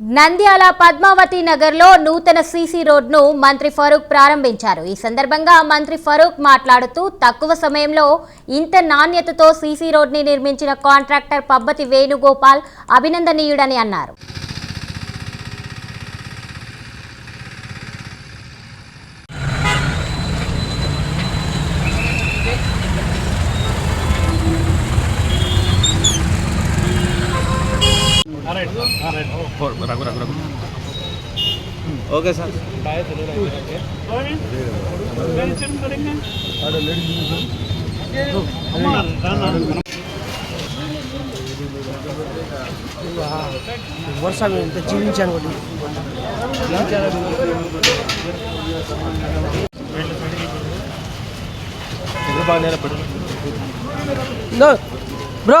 నంద్యాల పద్మావతి నగర్లో నూతన సీసీ రోడ్ను మంత్రి ఫరూక్ ప్రారంభించారు. ఈ సందర్భంగా మంత్రి ఫరూక్ మాట్లాడుతూ తక్కువ సమయంలో ఇంత నాణ్యతతో సీసీ రోడ్ని నిర్మించిన కాంట్రాక్టర్ పబ్బతి వేణుగోపాల్ అభినందనీయుడని అన్నారు. Raghu Raghu Raghu okay sir. వర్షం ఎంత జీవించాను ఒకటి. బాగా బ్రో.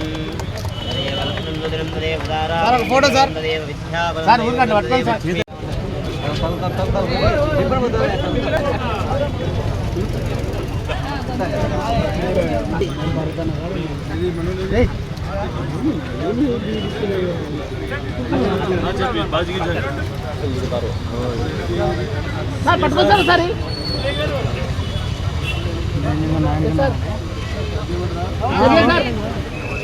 Photo sir. సార్ ఊరికంటే పట్టుకోండి సార్. సార్ పట్టుకోండి సార్ సార్.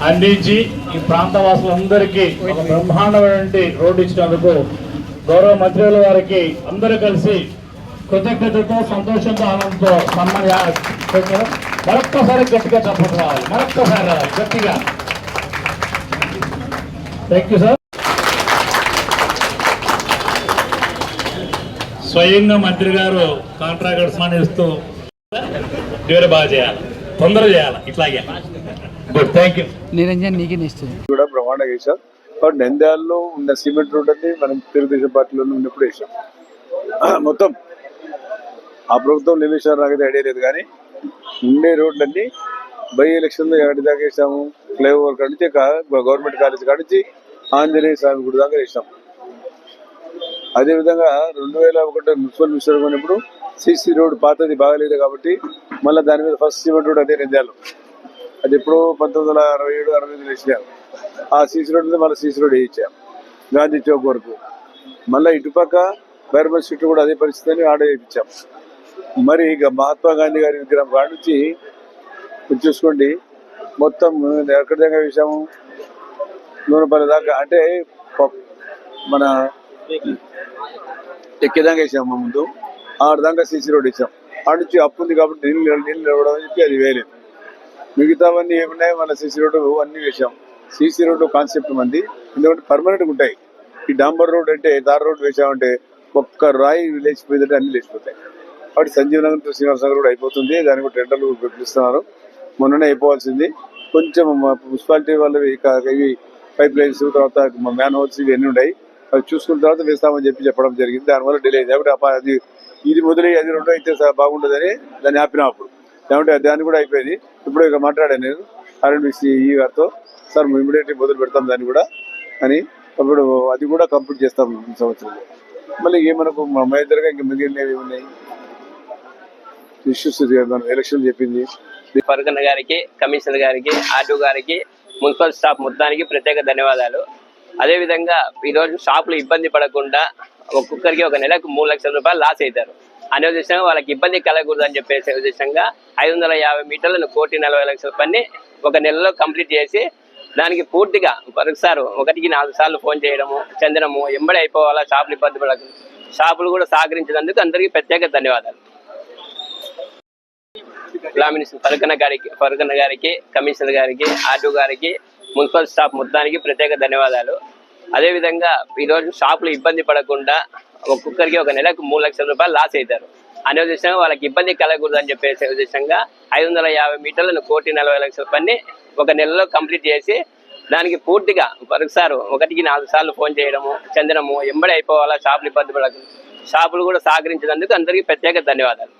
అందించి ఈ ప్రాంత వాసులందరికీ ఒక బ్రహ్మాండమైనటువంటి రోడ్డు ఇచ్చినందుకు గౌరవ మంత్రుల వారికి అందరూ కలిసి కృతజ్ఞతతో సంతోషంతో ఆనందంతో సన్మాన మరొక్కసారి గట్టిగా చెప్పడం రావాలి. మరొక్కసారి రావాలి. గట్టిగా. థ్యాంక్ యూ సార్ స్వయంగా మంత్రి గారు కాంట్రాక్టర్ సన్మానిస్తూ డ్యూరే బాగా చేయాలి. తొందర చేయాలి. ఇట్లాగే. గుడ్ థ్యాంక్ యూ నిరంజన్ నీకే ఇస్తుంది కూడా బ్రహ్మాండంగా వేసాం కాబట్టి నంద్యాలలో ఉన్న సిమెంట్ రోడ్ అని మనం తెలుగుదేశం పార్టీలో ఉన్నప్పుడు వేసాం మొత్తం ఆ ప్రభుత్వం నిలిచారు నాకైతే ఐడియా లేదు కానీ ఉండే రోడ్లన్నీ బై ఎలక్షన్లో ఎక్కడి దాకా వేసాము ఫ్లైఓవర్ కాడి నుంచి గవర్నమెంట్ కాలేజ్ కాడి నుంచి ఆంజనేయ స్వామి గుడి దాకా వేసాం అదేవిధంగా రెండు వేల ఒకటి మున్సిపల్ మినిస్టర్ కొన్నప్పుడు సిసి రోడ్ పాతది బాగాలేదు కాబట్టి మళ్ళీ దాని మీద ఫస్ట్ సిమెంట్ రోడ్ అదే నంద్యాలలో అది ఎప్పుడో పంతొమ్మిది వందల అరవై ఏడు అరవై ఎనిమిది వేసినారు ఆ సీసీ రోడ్ మీద మళ్ళీ సీసీ రోడ్ వేయించాం గాంధీ చౌక్ వరకు. మళ్ళీ ఇటుపక్క బైర్మల్ స్ట్రీట్ కూడా అదే పరిస్థితి అని ఆడ వేయించాం. మరి ఇక మహాత్మా గాంధీ గారి విగ్రహం కాడ నుంచి చూసుకోండి మొత్తం ఎక్కడి దాకా వేసాము నూనెపల్లి దాకా అంటే మన ఎక్కేదాకా వేసాము ముందు. ఆడదాకా సీసీ రోడ్ వేసాం ఆడ నుంచి అప్పు ఉంది కాబట్టి నీళ్ళు నీళ్ళు నిలవడం అని చెప్పి అది వేయలేదు. మిగతావన్నీ ఏమున్నాయి? మన సీసీ రోడ్డు అన్ని వేసాం. సీసీ రోడ్డు కాన్సెప్ట్ మంది. ఎందుకంటే పర్మనెంట్గా ఉంటాయి. ఈ డాంబర్ రోడ్ అంటే దార్ రోడ్ వేసామంటే ఒక్క రాయి లేచిపోయిందంటే అన్ని లేచిపోతాయి. కాబట్టి సంజీవ్ నగర్ టు శ్రీనివాస నగర్ కూడా అయిపోతుంది. దానికి కూడా టెండర్లు పిలుస్తున్నారు మొన్ననే అయిపోవాల్సింది. కొంచెం మా మున్సిపాలిటీ వాళ్ళవి ఇవి పైప్ లైన్స్ తర్వాత మ్యాన్ హోల్స్ ఇవి అన్నీ ఉన్నాయి. అది చూసుకున్న తర్వాత వేస్తామని చెప్పి చెప్పడం జరిగింది. దానివల్ల డిలే అయింది. కాబట్టి అప్ప- అది ఇది మొదలై అది రెండో అయితే బాగుంటుందని దాన్ని ఆపినాం అప్పుడు. కాబట్టి దాన్ని కూడా అయిపోయింది. ఇప్పుడు ఇక మాట్లాడాను నేను. ఆర్ఎండ్బిసి ఈ గారితో. సార్ ఇమీడియట్లీ మొదలు పెడతాం దాన్ని కూడా అని. అప్పుడు అది కూడా కంప్లీట్ చేస్తాం ఈ సంవత్సరంలో. మళ్ళీ ఏమనకు మా ఇద్దరుగా ఇంకా మిగిలినవి ఉన్నాయి? ఇష్యూస్ మనం ఎలక్షన్ చెప్పింది? ఫరకన్న గారికి కమిషనర్ గారికి ఆర్డీఓ గారికి మున్సిపల్ స్టాఫ్ మొత్తానికి ప్రత్యేక ధన్యవాదాలు. అదేవిధంగా ఈరోజు షాపులు ఇబ్బంది పడకుండా ఒక్కొక్కరికి ఒక నెలకు మూడు లక్షల రూపాయలు లాస్ అవుతారు అనే ఉద్దేశంగా వాళ్ళకి ఇబ్బంది కలగకూడదు అని చెప్పేసి ఉద్దేశంగా ఐదు వందల యాభై మీటర్లను కోటి నలభై లక్షల పని ఒక నెలలో కంప్లీట్ చేసి దానికి పూర్తిగా ఒకసారి ఒకటికి నాలుగు సార్లు ఫోన్ చేయడము చెందడము ఎంబడి అయిపోవాలా షాపులు ఇబ్బంది పడకు షాపులు కూడా సహకరించినందుకు అందరికీ ప్రత్యేక ధన్యవాదాలు. లా మినిస్టర్ గారికి ఫరకన్న గారికి కమిషనర్ గారికి ఆటో గారికి మున్సిపల్ స్టాఫ్ మొత్తానికి ప్రత్యేక ధన్యవాదాలు. అదేవిధంగా ఈరోజు షాపులు ఇబ్బంది పడకుండా ఒక్కొక్కరికి ఒక నెలకు మూడు లక్షల రూపాయలు లాస్ అవుతారు అనే ఉద్దేశంగా వాళ్ళకి ఇబ్బంది కలగకూడదు అని చెప్పేసి ఉద్దేశంగా ఐదు వందల యాభై మీటర్లను కోటి నలభై లక్షల పని ఒక నెలలో కంప్లీట్ చేసి దానికి పూర్తిగా ఒకసారి ఒకటికి నాలుగు సార్లు ఫోన్ చేయడము చెందడము ఎంబడి అయిపోవాలా షాపులు ఇబ్బంది పడకుండా షాపులు కూడా సహకరించినందుకు అందరికీ ప్రత్యేక ధన్యవాదాలు.